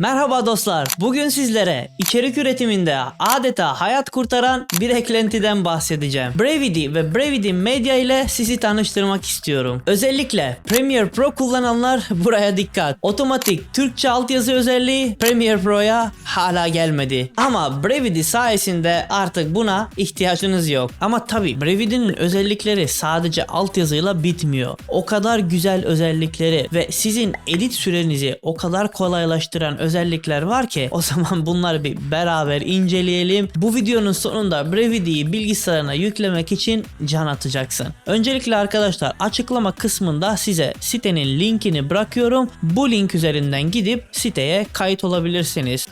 Merhaba dostlar. Bugün sizlere içerik üretiminde adeta hayat kurtaran bir eklentiden bahsedeceğim. Bravity ve Bravity Media ile sizi tanıştırmak istiyorum. Özellikle Premiere Pro kullananlar buraya dikkat. Otomatik Türkçe altyazı özelliği Premiere Pro'ya hala gelmedi. Ama Bravity sayesinde artık buna ihtiyacınız yok. Ama tabi Bravity'nin özellikleri sadece altyazıyla bitmiyor. O kadar güzel özellikleri ve sizin edit sürenizi o kadar kolaylaştıran özellikler var ki o zaman bunları bir beraber inceleyelim. Bu videonun sonunda Bravity'yi bilgisayarına yüklemek için can atacaksın. Öncelikle arkadaşlar açıklama kısmında size sitenin linkini bırakıyorum. Bu link üzerinden gidip siteye kayıt olabilirsiniz.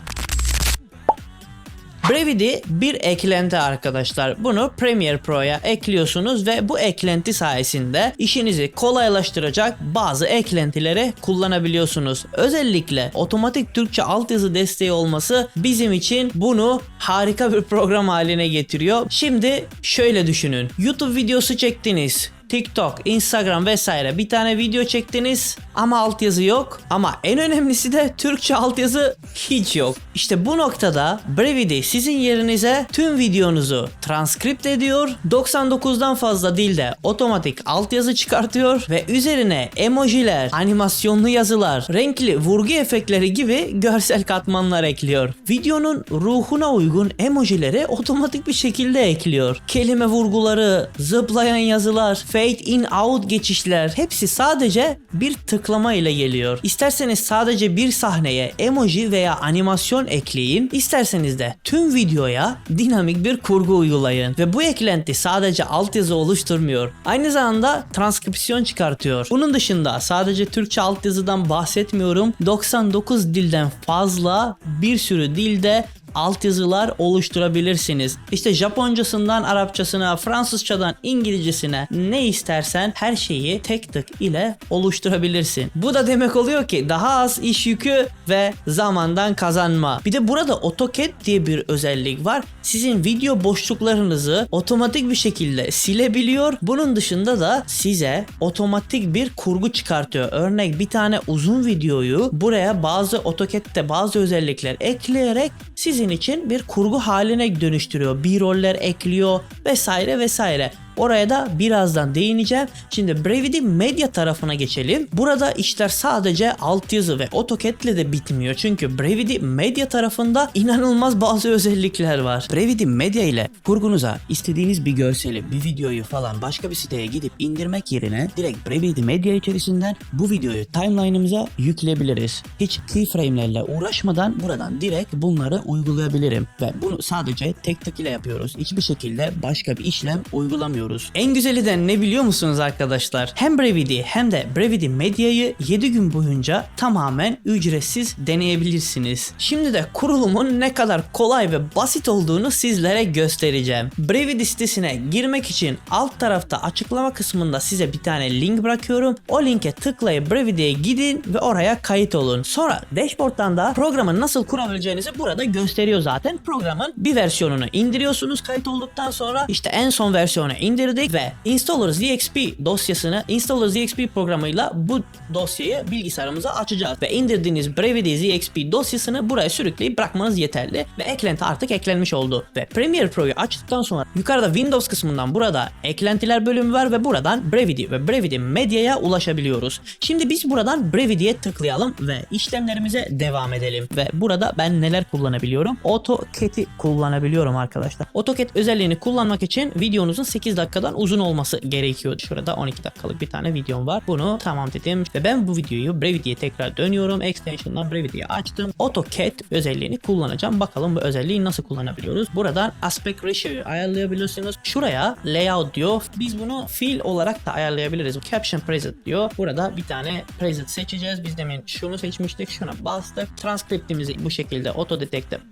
Brevity bir eklenti arkadaşlar. Bunu Premiere Pro'ya ekliyorsunuz ve bu eklenti sayesinde işinizi kolaylaştıracak bazı eklentileri kullanabiliyorsunuz. Özellikle otomatik Türkçe altyazı desteği olması bizim için bunu harika bir program haline getiriyor. Şimdi şöyle düşünün. YouTube videosu çektiniz. TikTok, Instagram vesaire bir tane video çektiniz ama altyazı yok. Ama en önemlisi de Türkçe altyazı hiç yok. İşte bu noktada Brevity sizin yerinize tüm videonuzu transkript ediyor. 99'dan fazla dilde otomatik altyazı çıkartıyor ve üzerine emojiler, animasyonlu yazılar, renkli vurgu efektleri gibi görsel katmanlar ekliyor. Videonun ruhuna uygun emojileri otomatik bir şekilde ekliyor. Kelime vurguları, zıplayan yazılar, fade in out geçişler hepsi sadece bir tıklama ile geliyor. İsterseniz sadece bir sahneye emoji veya animasyon ekleyin, isterseniz de tüm videoya dinamik bir kurgu uygulayın. Ve bu eklenti sadece altyazı oluşturmuyor. Aynı zamanda transkripsiyon çıkartıyor. Bunun dışında sadece Türkçe altyazıdan bahsetmiyorum. 99 dilden fazla bir sürü dilde altyazılar oluşturabilirsiniz. İşte Japoncasından Arapçasına, Fransızcadan İngilizcesine ne istersen her şeyi tek tık ile oluşturabilirsin. Bu da demek oluyor ki daha az iş yükü ve zamandan kazanma. Bir de burada AutoCAD diye bir özellik var. Sizin video boşluklarınızı otomatik bir şekilde silebiliyor. Bunun dışında da size otomatik bir kurgu çıkartıyor. Örnek bir tane uzun videoyu buraya bazı AutoCAD'de bazı özellikler ekleyerek sizin için bir kurgu haline dönüştürüyor. B-roller ekliyor vesaire vesaire. Oraya da birazdan değineceğim. Şimdi Brevity Media tarafına geçelim. Burada işler sadece altyazı ve AutoCAD ile de bitmiyor. Çünkü Brevity Media tarafında inanılmaz bazı özellikler var. Brevity Media ile kurgunuza istediğiniz bir görseli, bir videoyu falan başka bir siteye gidip indirmek yerine direkt Brevity Media içerisinden bu videoyu timeline'ımıza yükleyebiliriz. Hiç keyframe'lerle uğraşmadan buradan direkt bunları uygulayabilirim. Ve bunu sadece tek tek ile yapıyoruz. Hiçbir şekilde başka bir işlem uygulamıyoruz. En güzeli de ne biliyor musunuz arkadaşlar? Hem Brevity hem de Brevity Media'yı 7 gün boyunca tamamen ücretsiz deneyebilirsiniz. Şimdi de kurulumun ne kadar kolay ve basit olduğunu sizlere göstereceğim. Brevity sitesine girmek için alt tarafta açıklama kısmında size bir tane link bırakıyorum. O linke tıklayıp Brevity'ye gidin ve oraya kayıt olun. Sonra dashboard'dan da programı nasıl kurabileceğinizi burada gösteriyor zaten. Programın bir versiyonunu indiriyorsunuz kayıt olduktan sonra işte en son versiyonu indirdik ve Installers DXP dosyasını Installers DXP programıyla bu dosyayı bilgisayarımıza açacağız ve indirdiğiniz Brevity ZXP dosyasını buraya sürükleyip bırakmanız yeterli ve eklenti artık eklenmiş oldu ve Premiere Pro'yu açtıktan sonra yukarıda Windows kısmından burada eklentiler bölümü var ve buradan Brevity ve Brevity Media'ya ulaşabiliyoruz. Şimdi biz buradan Brevity'ye tıklayalım ve işlemlerimize devam edelim ve burada ben neler kullanabiliyorum? AutoCAD'i kullanabiliyorum arkadaşlar. AutoCAD özelliğini kullanmak için videonuzun 8 dakikadan uzun olması gerekiyor. Şurada 12 dakikalık bir tane videom var. Bunu tamam dedim ve ben bu videoyu Brevity'ye tekrar dönüyorum. Extension'dan Brevity'yi açtım. AutoCAD özelliğini kullanacağım. Bakalım bu özelliği nasıl kullanabiliyoruz. Buradan aspect ratio'yu ayarlayabiliyorsunuz. Şuraya layout diyor. Biz bunu fill olarak da ayarlayabiliriz. Caption preset diyor. Burada bir tane preset seçeceğiz. Biz demin şunu seçmiştik. Şuna bastık. Transcript'imizi bu şekilde auto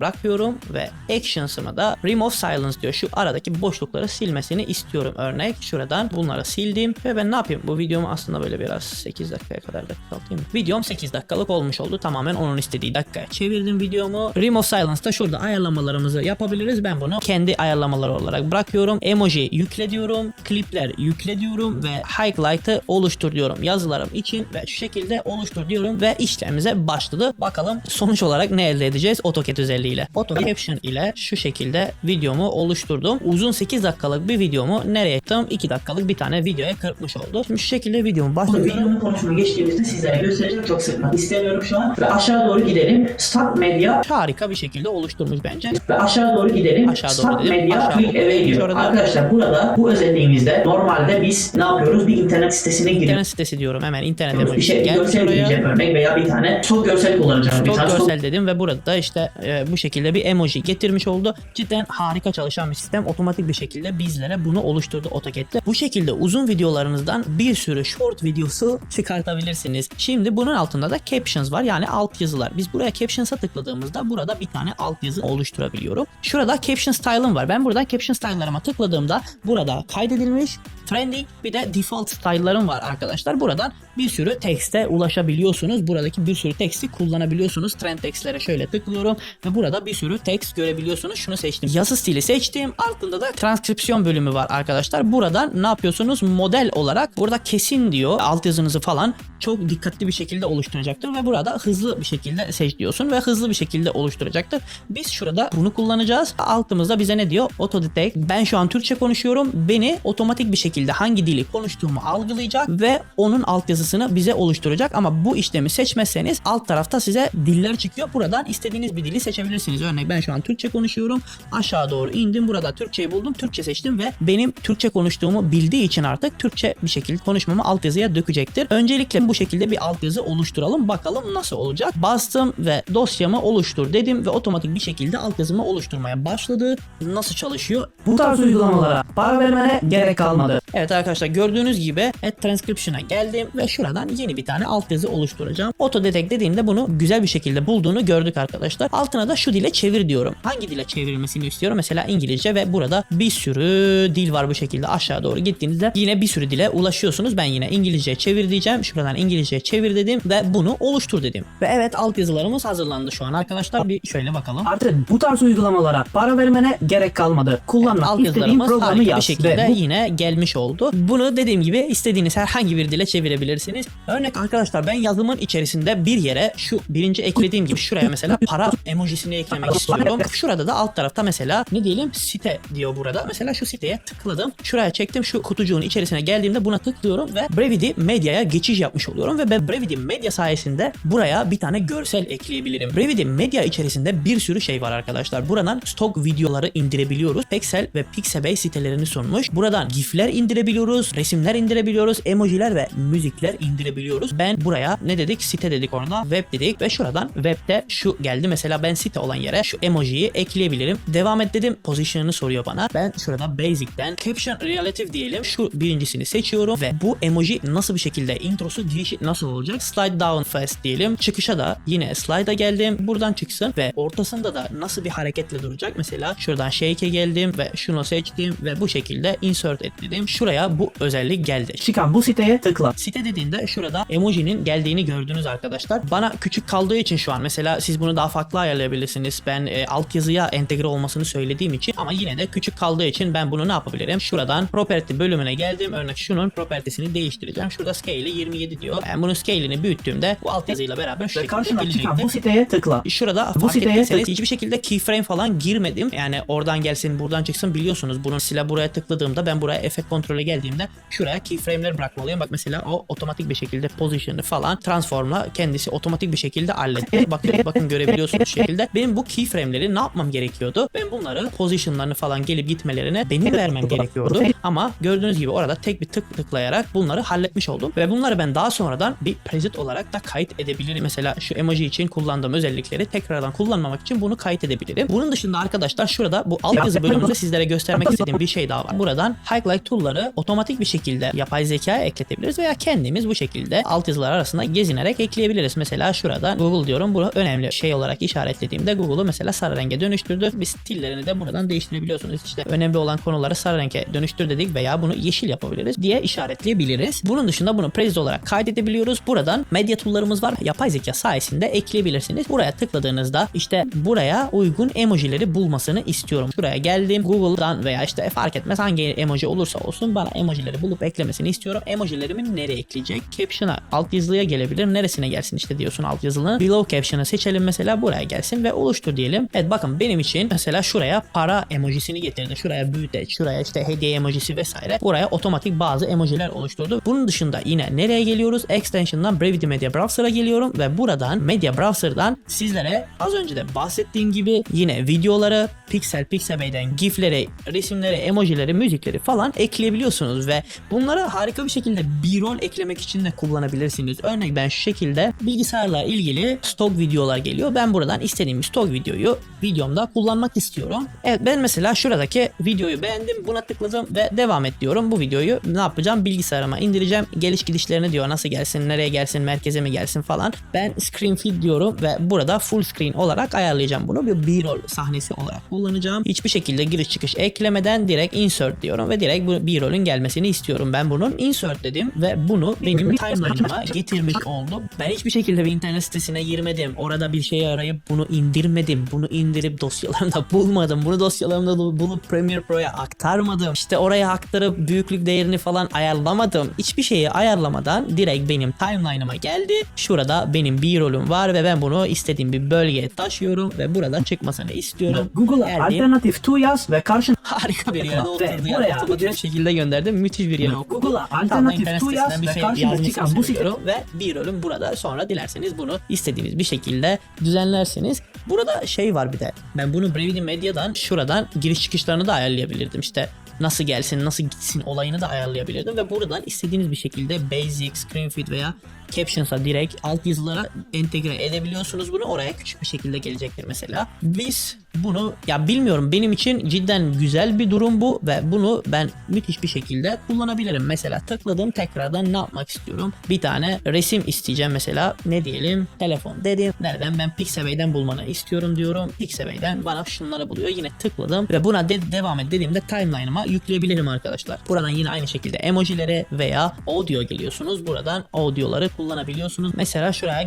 bırakıyorum ve actions'ıma da remove silence diyor. Şu aradaki boşlukları silmesini istiyorum bırakıyorum örnek. Şuradan bunları sildim ve ben ne yapayım? Bu videomu aslında böyle biraz 8 dakikaya kadar da kısaltayım. Videom 8 dakikalık olmuş oldu. Tamamen onun istediği dakikaya çevirdim videomu. Remove Silence'da şurada ayarlamalarımızı yapabiliriz. Ben bunu kendi ayarlamaları olarak bırakıyorum. Emoji yükle diyorum. Klipler yükle diyorum ve highlight'ı oluştur diyorum yazılarım için ve şu şekilde oluştur diyorum ve işlemimize başladı. Bakalım sonuç olarak ne elde edeceğiz AutoCAD özelliğiyle. Auto Caption ile şu şekilde videomu oluşturdum. Uzun 8 dakikalık bir videomu nereye attım? 2 dakikalık bir tane videoya kırpmış oldu. Şimdi şu şekilde videomu başlatıyorum. Videonun konusunu geçtiğimizde sizlere göstereceğim. Çok sıkmak istemiyorum şu an. Ve aşağı doğru gidelim. Start Media Harika bir şekilde oluşturmuş bence. ve aşağı doğru gidelim. Aşağı doğru Start gidelim. Media Aşağı Click. Away diyor. Şurada- Arkadaşlar burada bu özelliğimizde normalde biz ne yapıyoruz? Bir internet sitesine giriyoruz. İnternet sitesi diyorum hemen internet Bir şey gelmiş görsel oraya. gireceğim örnek veya bir tane stok görsel kullanacağım. Çok stok görsel dedim ve burada da işte e, bu şekilde bir emoji getirmiş oldu. Cidden harika çalışan bir sistem. Otomatik bir şekilde bizlere bunu oluşturdu AutoCAD'de. Bu şekilde uzun videolarınızdan bir sürü short videosu çıkartabilirsiniz. Şimdi bunun altında da captions var yani alt yazılar. Biz buraya captions'a tıkladığımızda burada bir tane alt yazı oluşturabiliyorum. Şurada caption style'ım var. Ben buradan caption style'larıma tıkladığımda burada kaydedilmiş trending bir de default style'larım var arkadaşlar. Buradan bir sürü tekste ulaşabiliyorsunuz. Buradaki bir sürü teksti kullanabiliyorsunuz. Trend textlere şöyle tıklıyorum ve burada bir sürü text görebiliyorsunuz. Şunu seçtim. Yazı stili seçtim. Altında da transkripsiyon bölümü var arkadaşlar. Buradan ne yapıyorsunuz? Model olarak burada kesin diyor. Alt yazınızı falan çok dikkatli bir şekilde oluşturacaktır ve burada hızlı bir şekilde seç diyorsun ve hızlı bir şekilde oluşturacaktır. Biz şurada bunu kullanacağız. Altımızda bize ne diyor? Auto detect. Ben şu an Türkçe konuşuyorum. Beni otomatik bir şekilde hangi dili konuştuğumu algılayacak ve onun altyazısını bize oluşturacak. Ama bu işlemi seçmezseniz alt tarafta size diller çıkıyor. Buradan istediğiniz bir dili seçebilirsiniz. Örneğin ben şu an Türkçe konuşuyorum. Aşağı doğru indim. Burada Türkçeyi buldum. Türkçe seçtim ve benim Türkçe konuştuğumu bildiği için artık Türkçe bir şekilde konuşmamı altyazıya dökecektir. Öncelikle bu şekilde bir altyazı oluşturalım. Bakalım nasıl olacak. Bastım ve dosyamı oluştur dedim ve otomatik bir şekilde altyazımı oluşturmaya başladı. Nasıl çalışıyor? Bu tarz uygulamalara para vermene gerek kalmadı. Evet arkadaşlar gördüğünüz gibi Add Transcription'a geldim ve şuradan yeni bir tane altyazı oluşturacağım. Auto Detect dediğimde bunu güzel bir şekilde bulduğunu gördük arkadaşlar. Altına da şu dile çevir diyorum. Hangi dile çevrilmesini istiyorum? Mesela İngilizce ve burada bir sürü dil var bu şekilde aşağı doğru gittiğinizde yine bir sürü dile ulaşıyorsunuz. Ben yine İngilizce çevir diyeceğim. Şuradan İngilizce çevir dedim ve bunu oluştur dedim. Ve evet altyazılarımız hazırlandı şu an arkadaşlar. Bir şöyle bakalım. Artık bu tarz uygulamalara para vermene gerek kalmadı. Kullanmak istediğin altyazılarımız programı harika bir yaz. şekilde Ve bu yine gelmiş oldu. Bunu dediğim gibi istediğiniz herhangi bir dile çevirebilirsiniz. Örnek arkadaşlar ben yazımın içerisinde bir yere şu birinci eklediğim gibi şuraya mesela para emojisini eklemek istiyorum. Şurada da alt tarafta mesela ne diyelim site diyor burada. Mesela şu siteye tıkladım. Şuraya çektim. Şu kutucuğun içerisine geldiğimde buna tıklıyorum ve Brevity Media'ya geçiş yapmış oluyorum ve ben Brevity Media sayesinde buraya bir tane görsel ekleyebilirim. Brevity Media içerisinde bir sürü şey var arkadaşlar. Buradan stok videoları indirebiliyoruz. Pexel ve Pixabay sitelerini sunmuş. Buradan gifler indirebiliyoruz, resimler indirebiliyoruz, emojiler ve müzikler indirebiliyoruz. Ben buraya ne dedik? Site dedik orada. Web dedik ve şuradan webde şu geldi. Mesela ben site olan yere şu emojiyi ekleyebilirim. Devam et dedim. Position'ını soruyor bana. Ben şurada basic'ten caption relative diyelim. Şu birincisini seçiyorum ve bu emoji nasıl bir şekilde introsu girişi nasıl olacak? Slide down fast diyelim. Çıkışa da yine slide'a geldim. Buradan çıksın ve ortasında da nasıl bir hareketle duracak? Mesela şuradan shake'e geldim ve şunu seçtim ve bu şekilde insert et dedim. Şuraya bu özellik geldi. çıkan bu siteye tıkla. Site dediğinde şurada emojinin geldiğini gördünüz arkadaşlar. Bana küçük kaldığı için şu an mesela siz bunu daha farklı ayarlayabilirsiniz. Ben e, altyazıya entegre olmasını söylediğim için ama yine de küçük kaldığı için ben bunu ne yapabilirim? Şuradan property bölümüne geldim. Örnek şunun property'sini değiştireceğim. Şurada scale'i 27 diyor. Ben bunun scale'ini büyüttüğümde bu altyazıyla beraber şu Ve şekilde çıkan bu siteye tıkla. Şurada Bu siteye ettiyseniz tık- hiçbir şekilde keyframe falan girmedim. Yani oradan gelsin buradan çıksın biliyorsunuz. Bunun silah buraya tıkladığımda ben buraya efekt kontrole geldiğimde şuraya keyframe'ler bırakmalıyım. Bak mesela o otomatik bir şekilde position'ı falan transformla kendisi otomatik bir şekilde halletti. Bakın bakın görebiliyorsunuz şekilde. Benim bu keyframe'leri ne yapmam gerekiyordu? Ben bunları position'larını falan gelip gitmelerine benim vermem gerekiyordu. Ama gördüğünüz gibi orada tek bir tık tıklayarak bunları halletmiş oldum. Ve bunları ben daha sonradan bir preset olarak da kayıt edebilirim. Mesela şu emoji için kullandığım özellikleri tekrardan kullanmamak için bunu kayıt edebilirim. Bunun dışında arkadaşlar şurada bu altyazı bölümünde sizlere göstermek istediğim bir şey daha var. Buradan highlight tool'ları otomatik bir şekilde yapay zekaya ekletebiliriz veya kendimiz istediğimiz bu şekilde altyazılar arasında gezinerek ekleyebiliriz. Mesela şuradan Google diyorum. Bunu önemli şey olarak işaretlediğimde Google'u mesela sarı renge dönüştürdü. Biz stillerini de buradan değiştirebiliyorsunuz. İşte önemli olan konuları sarı renge dönüştür dedik veya bunu yeşil yapabiliriz diye işaretleyebiliriz. Bunun dışında bunu preset olarak kaydedebiliyoruz. Buradan medya tool'larımız var. Yapay zeka sayesinde ekleyebilirsiniz. Buraya tıkladığınızda işte buraya uygun emojileri bulmasını istiyorum. Şuraya geldim. Google'dan veya işte fark etmez hangi emoji olursa olsun bana emojileri bulup eklemesini istiyorum. Emojilerimi nereye ekleyecek? Caption'a alt yazılıya gelebilir. Neresine gelsin işte diyorsun alt yazılını. Below caption'ı seçelim mesela buraya gelsin ve oluştur diyelim. Evet bakın benim için mesela şuraya para emojisini getirdi. Şuraya büyüteç, şuraya işte hediye emojisi vesaire. Buraya otomatik bazı emojiler oluşturdu. Bunun dışında yine nereye geliyoruz? Extension'dan Brevity Media Browser'a geliyorum ve buradan Media Browser'dan sizlere az önce de bahsettiğim gibi yine videoları, Pixel, Pixabay'den GIF'leri, resimleri, emojileri, müzikleri falan ekleyebiliyorsunuz ve bunları harika bir şekilde B-roll eklemek için de kullanabilirsiniz. Örnek ben şu şekilde bilgisayarla ilgili stok videolar geliyor. Ben buradan istediğim stok videoyu videomda kullanmak istiyorum. Evet ben mesela şuradaki videoyu beğendim. Buna tıkladım ve devam et diyorum. Bu videoyu ne yapacağım? Bilgisayarıma indireceğim. Geliş gidişlerini diyor. Nasıl gelsin, nereye gelsin, merkeze mi gelsin falan. Ben screen feed diyorum ve burada full screen olarak ayarlayacağım bunu. Bir B-roll sahnesi olarak kullanacağım. Hiçbir şekilde giriş çıkış eklemeden direkt insert diyorum ve direkt bu B-roll'ün gelmesini istiyorum. Ben bunun insert dedim ve bunu benim timeline'ıma getirmiş oldum. Ben hiçbir şekilde bir internet sitesine girmedim. Orada bir şey arayıp bunu indirmedim. Bunu indirip dosyalarımda bulmadım. Bunu dosyalarımda bulup Premiere Pro'ya aktarmadım. İşte oraya aktarıp büyüklük değerini falan ayarlamadım. Hiçbir şeyi ayarlamadan direkt benim timeline'ıma geldi. Şurada benim B-roll'üm var ve ben bunu istediğim bir bölgeye taşıyorum ve buradan çıkmasını istiyorum. Google'a Geldim. alternatif to yaz ve karşına Harika bir yere oturdu. Yani buraya bir şekilde gönderdim. Müthiş bir yere oturdu. Google'a alternatif to yaz bir ve şey çıkan bu site söylüyorum ve bir rolüm burada. Sonra dilerseniz bunu istediğiniz bir şekilde düzenlersiniz. Burada şey var bir de. Ben bunu Brevity Media'dan şuradan giriş çıkışlarını da ayarlayabilirdim. İşte nasıl gelsin, nasıl gitsin olayını da ayarlayabilirdim ve buradan istediğiniz bir şekilde basic, screen feed veya captions'a direkt alt yazılara entegre edebiliyorsunuz bunu. Oraya küçük bir şekilde gelecektir mesela. Biz bunu ya bilmiyorum benim için cidden güzel bir durum bu ve bunu ben müthiş bir şekilde kullanabilirim. Mesela tıkladım tekrardan ne yapmak istiyorum? Bir tane resim isteyeceğim mesela. Ne diyelim? Telefon dedim. Nereden? Ben Pixabay'den bulmanı istiyorum diyorum. Pixabay'den bana şunları buluyor. Yine tıkladım ve buna de- devam et dediğimde timeline'ıma yükleyebilirim arkadaşlar. Buradan yine aynı şekilde emojileri veya audio geliyorsunuz. Buradan audioları kullanabiliyorsunuz. Mesela şuraya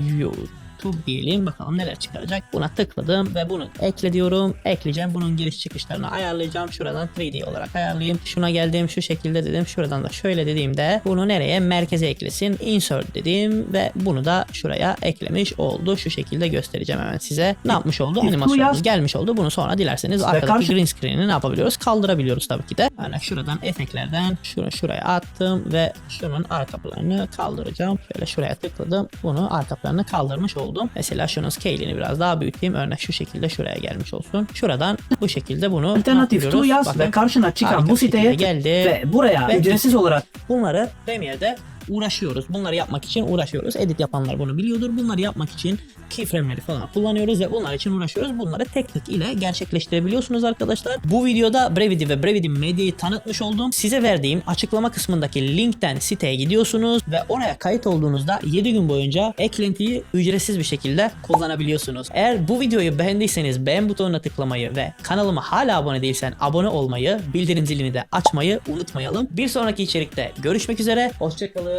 YouTube diyelim bakalım neler çıkaracak. Buna tıkladım ve bunu ekle diyorum. Ekleyeceğim. Bunun giriş çıkışlarını ayarlayacağım. Şuradan 3D olarak ayarlayayım. Şuna geldim şu şekilde dedim. Şuradan da şöyle dediğimde bunu nereye? Merkeze eklesin. Insert dedim ve bunu da şuraya eklemiş oldu. Şu şekilde göstereceğim hemen size. Ne yapmış oldu? Animasyonumuz gelmiş oldu. Bunu sonra dilerseniz arkadaki green screen'i ne yapabiliyoruz? Kaldırabiliyoruz tabii ki de. Yani şuradan efektlerden şunu şuraya attım ve şunun arka planını kaldıracağım. Şöyle şuraya tıkladım. Bunu arka planını kaldırmış oldum. Mesela şunun scale'ini biraz daha büyüteyim. Örnek şu şekilde şuraya gelmiş olsun. Şuradan bu şekilde bunu alternatif to yaz ve karşına çıkan bu siteye geldi. ve buraya Ve- ücretsiz olarak Bunları Premiere'de uğraşıyoruz. Bunları yapmak için uğraşıyoruz. Edit yapanlar bunu biliyordur. Bunları yapmak için keyframe'leri falan kullanıyoruz ve bunlar için uğraşıyoruz. Bunları tek tek ile gerçekleştirebiliyorsunuz arkadaşlar. Bu videoda Brevity ve Brevity Media'yı tanıtmış oldum. Size verdiğim açıklama kısmındaki linkten siteye gidiyorsunuz ve oraya kayıt olduğunuzda 7 gün boyunca eklentiyi ücretsiz bir şekilde kullanabiliyorsunuz. Eğer bu videoyu beğendiyseniz beğen butonuna tıklamayı ve kanalıma hala abone değilsen abone olmayı, bildirim zilini de açmayı unutmayalım. Bir sonraki içerikte görüşmek üzere. Hoşçakalın.